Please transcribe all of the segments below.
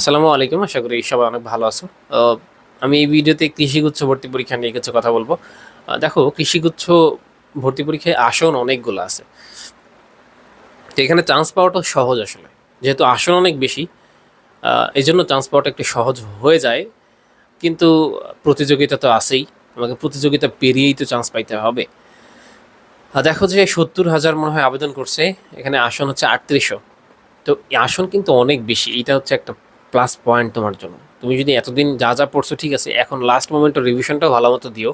আসসালামু আলাইকুম, আশা করি সবাই অনেক ভালো আছো। আমি এই ভিডিওতে কৃষিগুচ্ছ ভর্তি পরীক্ষা নিয়ে কিছু কথা বলব। দেখো, কৃষিগুচ্ছ ভর্তি পরীক্ষায় আসন অনেকগুলো আছে। তো এখানে চান্স পাওয়াটা সহজ আসলে। যেহেতু আসন অনেক বেশি এই জন্য চান্স পাওয়াটা একটু সহজ হয়ে যায়। কিন্তু প্রতিযোগিতা তো আছেই। আমাকে প্রতিযোগিতা পেরিয়েই তো চান্স পাইতে হবে। দেখো যে সত্তর হাজার মনে হয় আবেদন করছে, এখানে আসন হচ্ছে আটত্রিশশো। তো আসন কিন্তু অনেক বেশি। এটা হচ্ছে একটা প্লাস পয়েন্ট তোমার জন্য। তুমি যদি এতদিন যা যা পড়ছো, ঠিক আছে, এখন লাস্ট মোমেন্টে রিভিশনটাও ভালো মতো দিও,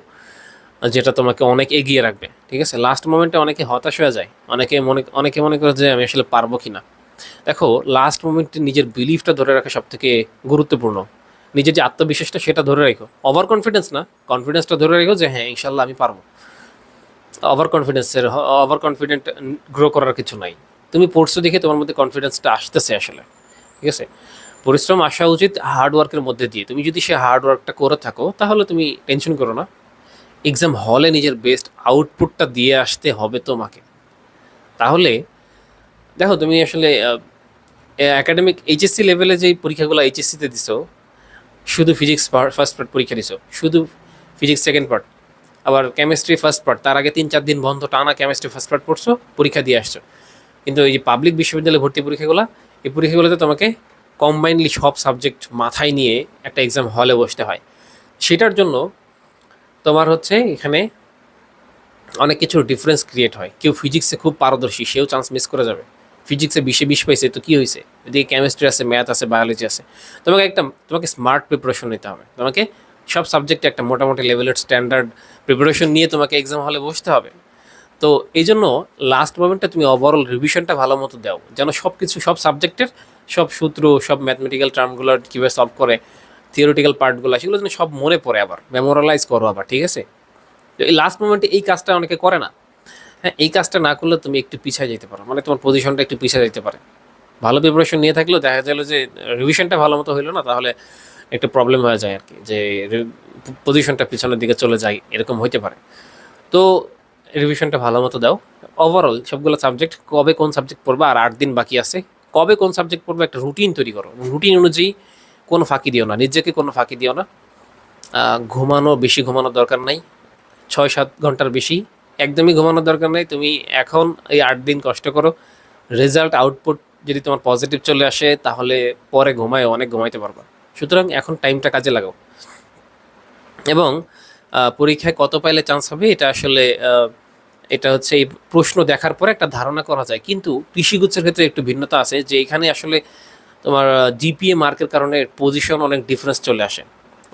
যেটা তোমাকে অনেক এগিয়ে রাখবে, ঠিক আছে? লাস্ট মোমেন্টে অনেকে হতাশ হয়ে যায়, অনেকে মনে অনেকে মনে করে যে আমি আসলে পারব কি না দেখো লাস্ট মোমেন্টে নিজের বিলিফটা ধরে রাখা সব থেকে গুরুত্বপূর্ণ। নিজের যে আত্মবিশ্বাসটা সেটা ধরে রাখো। ওভার কনফিডেন্স না কনফিডেন্সটা ধরে রেখো যে হ্যাঁ ইনশাল্লাহ আমি পারব। ওভার কনফিডেন্সের ওভার কনফিডেন্ট গ্রো করার কিছু নাই। তুমি পড়ছো দেখে তোমার মধ্যে কনফিডেন্সটা আসতেছে আসলে, ঠিক আছে? পরিশ্রম আসা উচিত হার্ড ওয়ার্কের মধ্যে দিয়ে। তুমি যদি সে হার্ডওয়ার্কটা করে থাকো, তাহলে তুমি টেনশন করো না। এক্সাম হলে নিজের বেস্ট আউটপুটটা দিয়ে আসতে হবে তোমাকে। তাহলে, দেখো তুমি আসলে একাডেমিক এইচএসসি লেভেলে যে পরীক্ষাগুলো এইচএসসিতে দিছো, শুধু ফিজিক্স ফার্স্ট পার্ট পরীক্ষা দিছো, শুধু ফিজিক্স সেকেন্ড পার্ট আবার কেমিস্ট্রি ফার্স্ট পার্ট তার আগে তিন চার দিন বন্ধ টানা কেমিস্ট্রি ফার্স্ট পার্ট পড়ছো, পরীক্ষা দিয়ে আসছো। কিন্তু এই যে পাবলিক বিশ্ববিদ্যালয়ে ভর্তি পরীক্ষাগুলো, এই পরীক্ষাগুলোতে তোমাকে কম্বাইনলি সব সাবজেক্ট মাথায় নিয়ে একটা এক্সাম হলে বসতে হয়। সেটার জন্য তোমার হচ্ছে এখানে অনেক কিছু ডিফারেন্স ক্রিয়েট হয়। কেউ ফিজিক্সে খুব পারদর্শী, সেও চান্স মিস করে যাবে। ফিজিক্সে বিশে বিশ পাইছে, তো কী হয়েছে যদি কেমিস্ট্রি আছে ম্যাথ আছে বায়োলজি আছে। তোমাকে একটা, তোমাকে স্মার্ট প্রিপারেশন নিতে হবে। তোমাকে সব সাবজেক্টে একটা মোটামুটি লেভেলের স্ট্যান্ডার্ড প্রিপারেশন নিয়ে তোমাকে এক্সাম হলে বসতে হবে। তো এই জন্য লাস্ট মোমেন্টে তুমি ওভারঅল রিভিশনটা ভালো মতো দাও। যেন সব কিছু সব সাবজেক্টের সব সূত্র, সব ম্যাথমেটিক্যাল টার্মগুলো কীভাবে সলভ করে থিওরিটিক্যাল পার্টগুলো সেগুলো যেন সব মনে পড়ে আবার মেমোরালাইজ করো আবার, ঠিক আছে? তো এই লাস্ট মোমেন্টে এই কাজটা অনেকে করে না। হ্যাঁ এই কাজটা না করলে তুমি একটু পিছিয়ে যেতে পারো মানে তোমার পজিশনটা একটু পিছিয়ে যেতে পারে। ভালো প্রিপারেশন নিয়ে থাকলেও দেখা গেলো যে রিভিশনটা ভালো মতো হইল না, তাহলে একটু প্রবলেম হয়ে যায় আর কি যে পজিশনটা পিছনের দিকে চলে যায়, এরকম হইতে পারে। তো রিভিশনটা ভালো মতো দাও। ওভারঅল সবগুলো সাবজেক্ট কবে কোন সাবজেক্ট পড়বে আর আট দিন বাকি আছে কবে কোন সাবজেক্ট পড়বে একটা রুটিন তৈরি করো। রুটিন অনুযায়ী কোনো ফাঁকি দিও না, নিজেকে কোনো ফাঁকি দিও না। ঘুমানো বেশি ঘুমানোর দরকার নাই। ছয় সাত ঘণ্টার বেশি একদমই ঘুমানোর দরকার নেই। তুমি এখন এই আট দিন কষ্ট করো। রেজাল্ট আউটপুট যদি তোমার পজিটিভ চলে আসে, তাহলে পরে ঘুমায় অনেক ঘুমাইতে পারবা। সুতরাং এখন টাইমটা কাজে লাগাও। এবং পরীক্ষায় কত পাইলে চান্স হবে, এটা আসলে এটা হচ্ছে এই প্রশ্ন দেখার পরে একটা ধারণা করা যায়। কিন্তু কৃষিগুচ্ছের ক্ষেত্রে একটু ভিন্নতা আছে যে এখানে আসলে তোমার জিপিএ মার্কের কারণে পজিশন অনেক ডিফারেন্স চলে আসে।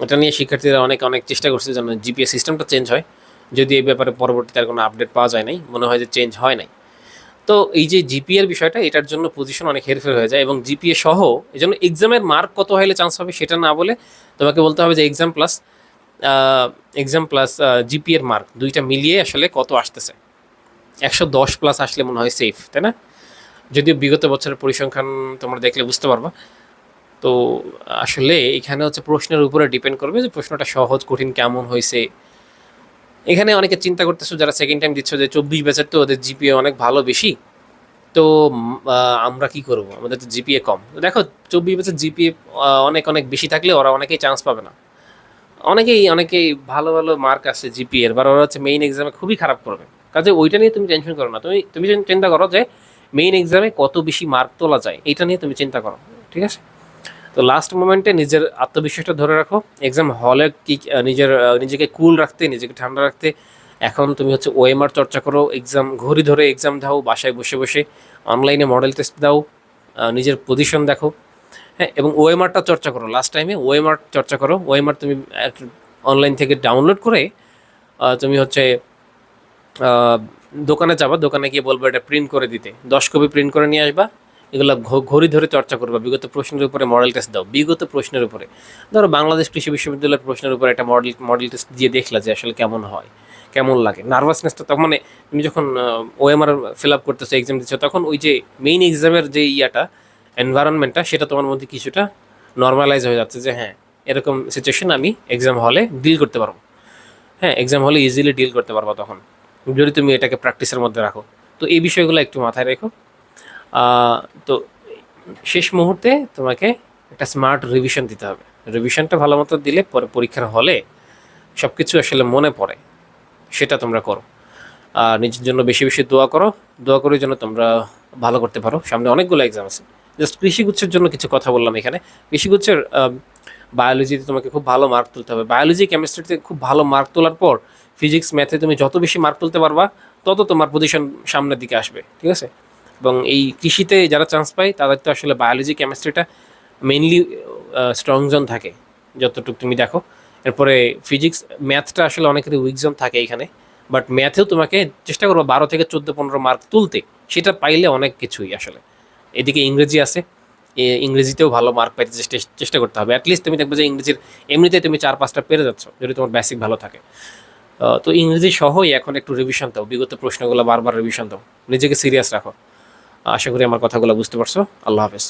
এটা নিয়ে শিক্ষার্থীরা অনেক অনেক চেষ্টা করছে যেন জিপিএ সিস্টেমটা চেঞ্জ হয়। যদি এই ব্যাপারে পরবর্তীতে আর কোনো আপডেট পাওয়া যায় নাই, মনে হয় যে চেঞ্জ হয় নাই। তো এই যে জিপিএর বিষয়টা, এটার জন্য পজিশন অনেক হেরফের হয়ে যায় এবং জিপিএ সহ, এই জন্য এক্সামের মার্ক কত হলে চান্স হবে সেটা না বলে তোমাকে বলতে হবে যে এক্সাম প্লাস এক্সাম প্লাস জিপিএর মার্ক দুইটা মিলিয়ে আসলে কত আসতেছে? একশো দশ প্লাস আসলে মনে হয় সেফ তাই না? যদিও বিগত বছরের পরিসংখ্যান তোমরা দেখলে বুঝতে পারবা। তো আসলে এখানে হচ্ছে প্রশ্নের উপরে ডিপেন্ড করবে যে প্রশ্নটা সহজ, কঠিন, কেমন হয়েছে। এখানে অনেকে চিন্তা করতেছো, যারা সেকেন্ড টাইম দিচ্ছ, যে চব্বিশ ব্যাচের তো ওদের জিপিএ অনেক ভালো বেশি। তো আমরা কি করব? আমাদের তো জিপিএ কম। দেখো, চব্বিশ ব্যাচের জিপিএ অনেক অনেক বেশি থাকলে ওরা অনেকেই চান্স পাবে না। অনেকেই অনেকেই ভালো ভালো মার্ক আছে জিপিএ এর, বা ওরা হচ্ছে মেইন এক্সামে খুবই খারাপ করবে। কাজে ওইটা নিয়ে তুমি টেনশন করো না। তুমি তুমি চিন্তা করো যে মেইন এক্সামে কত বেশি মার্ক তোলা যায় এটা নিয়ে তুমি চিন্তা করো, ঠিক আছে? তো লাস্ট মোমেন্টে নিজের আত্মবিশ্বাসটা ধরে রাখো। এক্সাম হলে কি নিজের নিজেকে কুল রাখতে, নিজেকে ঠান্ডা রাখতে, এখন তুমি হচ্ছে ওএমআর চর্চা করো এক্সাম ঘড়ি ধরে এক্সাম দাও, বাসায় বসে বসে অনলাইনে মডেল টেস্ট দাও নিজের পজিশন দেখো। হ্যাঁ এবং ওএমআরটা চর্চা করো। লাস্ট টাইমে ওএমআর চর্চা করো। ওএমআর তুমি অনলাইন থেকে ডাউনলোড করে তুমি হচ্ছে দোকানে যাবা। দোকানে গিয়ে বলব এটা প্রিন্ট করে দিতে। দশ কপি প্রিন্ট করে নিয়ে আসবা। এগুলো ঘড়ি ধরে চর্চা করবা। বিগত প্রশ্নের উপরে মডেল টেস্ট দাও। বিগত প্রশ্নের উপরে। ধরো বাংলাদেশ কৃষি বিশ্ববিদ্যালয়ের প্রশ্নের উপরে একটা মডেল মডেল টেস্ট দিয়ে দেখলা যে আসলে কেমন হয়, কেমন লাগে। নার্ভাসনেসটা তখন মানে তুমি যখন ওএমআর ফিল আপ করতেছো এক্সাম দিচ্ছ, তখন ওই যে মেইন এক্সামের যে ইয়াটা এনভায়রনমেন্টটা সেটা তোমার মধ্যে কিছুটা নর্মালাইজ হয়ে যাচ্ছে যে হ্যাঁ এরকম সিচুয়েশন আমি এক্সাম হলে ডিল করতে পারব। হ্যাঁ এক্সাম হলে ইজিলি ডিল করতে পারব তখন। যদি তুমি এটাকে প্র্যাকটিসের মধ্যে রাখো। তো এই বিষয়গুলো একটু মাথায় রেখো। তো শেষ মুহূর্তে তোমাকে একটা স্মার্ট রিভিশন দিতে হবে। রিভিশনটা ভালো মতো দিলে পরে পরীক্ষার হলে সব কিছু আসলে মনে পড়ে। সেটা তোমরা করো। আর নিজের জন্য বেশি বেশি দোয়া করো। দোয়া করে যেন তোমরা ভালো করতে পারো। সামনে অনেকগুলো এক্সাম আছে। জাস্ট কৃষিগুচ্ছের জন্য কিছু কথা বললাম এখানে। কৃষিগুচ্ছের বায়োলজিতে তোমাকে খুব ভালো মার্ক তুলতে হবে। বায়োলজি কেমিস্ট্রিতে খুব ভালো মার্ক তোলার পর ফিজিক্স ম্যাথে তুমি যত বেশি মার্ক তুলতে পারবা, তত তোমার পজিশন সামনের দিকে আসবে, ঠিক আছে? এবং এই কৃষিতে যারা চান্স পায়, তাদের তো আসলে বায়োলজি কেমিস্ট্রিটা মেইনলি স্ট্রং জোন থাকে, যতটুকু তুমি দেখো। এরপরে ফিজিক্স ম্যাথটা আসলে অনেকেরই উইক জোন থাকে এখানে। বাট ম্যাথেও তোমাকে চেষ্টা করব বারো থেকে চোদ্দ, পনেরো মার্ক তুলতে। সেটা পাইলে অনেক কিছুই আসলে। এদিকে ইংরেজি আছে। ইংরেজিতেও ভালো মার্ক পাইতে চেষ্টা করতে হবে। অ্যাটলিস্ট তুমি দেখবে যে ইংরেজির এমনিতে তুমি চার, পাঁচটা পেরে যাচ্ছ, যদি তোমার বেসিক ভালো থাকে। তো ইংরেজি সহই এখন একটু রিভিশন দাও। বিগত প্রশ্নগুলো বারবার রিভিশন দাও। নিজেকে সিরিয়াস রাখো। আশা করি আমার কথাগুলো বুঝতে পারছ। আল্লাহ হাফেজ।